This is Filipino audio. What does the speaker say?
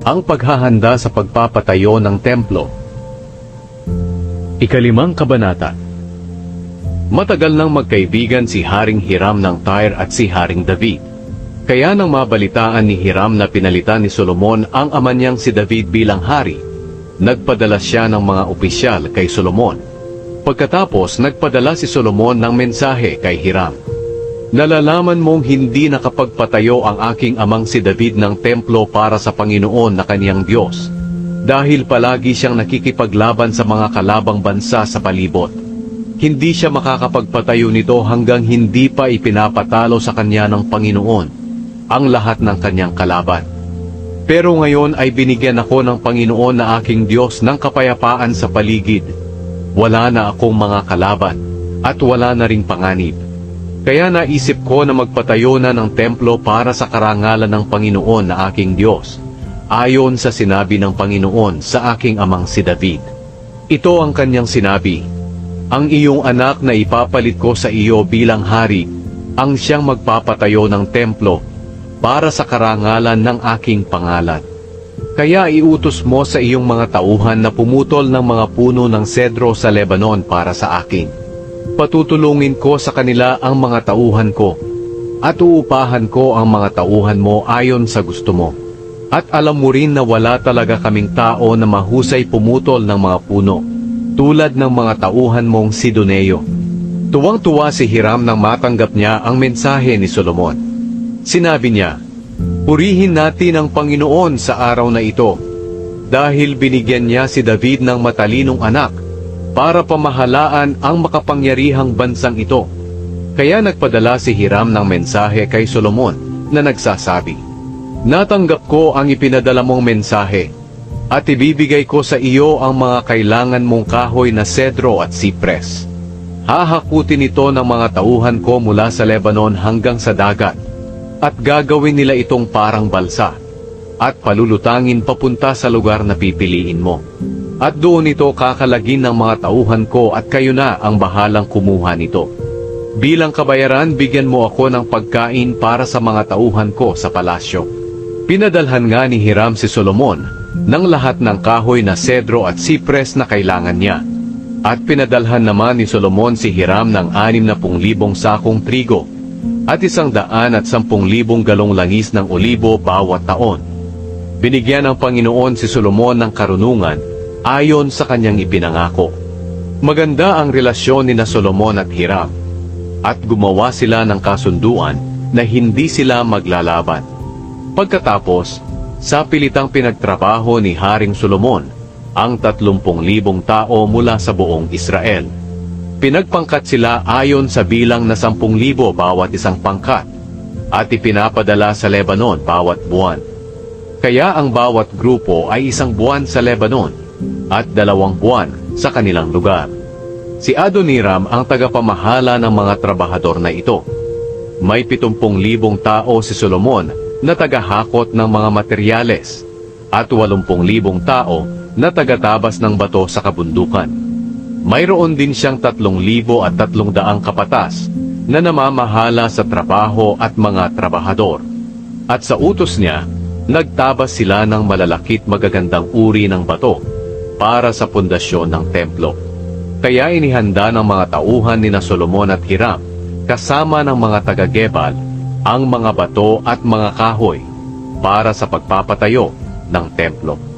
Ang paghahanda sa pagpapatayo ng templo. Ikalimang kabanata. Matagal nang magkaibigan si Haring Hiram ng Tyre at si Haring David. Kaya nang mabalitaan ni Hiram na pinalitan ni Solomon ang ama niyang si David bilang hari, nagpadala siya ng mga opisyal kay Solomon. Pagkatapos, nagpadala si Solomon ng mensahe kay Hiram. Nalalaman mong hindi nakapagpatayo ang aking amang si David ng templo para sa Panginoon na kaniyang Diyos, dahil palagi siyang nakikipaglaban sa mga kalabang bansa sa palibot. Hindi siya makakapagpatayo nito hanggang hindi pa ipinapatalo sa kanya ng Panginoon ang lahat ng kanyang kalaban. Pero ngayon ay binigyan ako ng Panginoon na aking Diyos ng kapayapaan sa paligid. Wala na akong mga kalaban at wala na ring panganib. Kaya naisip ko na magpatayo na ng templo para sa karangalan ng Panginoon na aking Diyos, ayon sa sinabi ng Panginoon sa aking amang si David. Ito ang kanyang sinabi, Ang iyong anak na ipapalit ko sa iyo bilang hari, ang siyang magpapatayo ng templo para sa karangalan ng aking pangalan. Kaya iutos mo sa iyong mga tauhan na pumutol ng mga puno ng sedro sa Lebanon para sa akin patutulungin ko sa kanila ang mga tauhan ko, at uupahan ko ang mga tauhan mo ayon sa gusto mo. At alam mo rin na wala talaga kaming tao na mahusay pumutol ng mga puno, tulad ng mga tauhan mong Sidoneo. Tuwang-tuwa si Hiram nang matanggap niya ang mensahe ni Solomon. Sinabi niya, Purihin natin ang Panginoon sa araw na ito, dahil binigyan niya si David ng matalinong anak, para pamahalaan ang makapangyarihang bansang ito. Kaya nagpadala si Hiram ng mensahe kay Solomon na nagsasabi, Natanggap ko ang ipinadala mong mensahe at ibibigay ko sa iyo ang mga kailangan mong kahoy na sedro at sipres. Hahakutin ito ng mga tauhan ko mula sa Lebanon hanggang sa dagat at gagawin nila itong parang balsa at palulutangin papunta sa lugar na pipiliin mo. At doon ito kakalagin ng mga tauhan ko at kayo na ang bahalang kumuha nito. Bilang kabayaran, bigyan mo ako ng pagkain para sa mga tauhan ko sa palasyo. Pinadalhan nga ni Hiram si Solomon ng lahat ng kahoy na sedro at sipres na kailangan niya. At pinadalhan naman ni Solomon si Hiram ng anim na pung libong sakong trigo at isang daan at sampung libong galong langis ng olibo bawat taon. Binigyan ng Panginoon si Solomon ng karunungan ayon sa kanyang ipinangako. Maganda ang relasyon ni na Solomon at Hiram, at gumawa sila ng kasunduan na hindi sila maglalaban. Pagkatapos, sa pilitang pinagtrabaho ni Haring Solomon, ang tatlumpong libong tao mula sa buong Israel. Pinagpangkat sila ayon sa bilang na sampung libo bawat isang pangkat, at ipinapadala sa Lebanon bawat buwan. Kaya ang bawat grupo ay isang buwan sa Lebanon, at dalawang buwan sa kanilang lugar. Si Adoniram ang tagapamahala ng mga trabahador na ito. May pitumpong libong tao si Solomon na tagahakot ng mga materyales at walumpung libong tao na tagatabas ng bato sa kabundukan. Mayroon din siyang tatlong libo at tatlong daang kapatas na namamahala sa trabaho at mga trabahador. At sa utos niya, nagtabas sila ng malalakit magagandang uri ng bato para sa pundasyon ng templo. Kaya inihanda ng mga tauhan ni Solomon at Hiram, kasama ng mga taga-Gebal, ang mga bato at mga kahoy para sa pagpapatayo ng templo.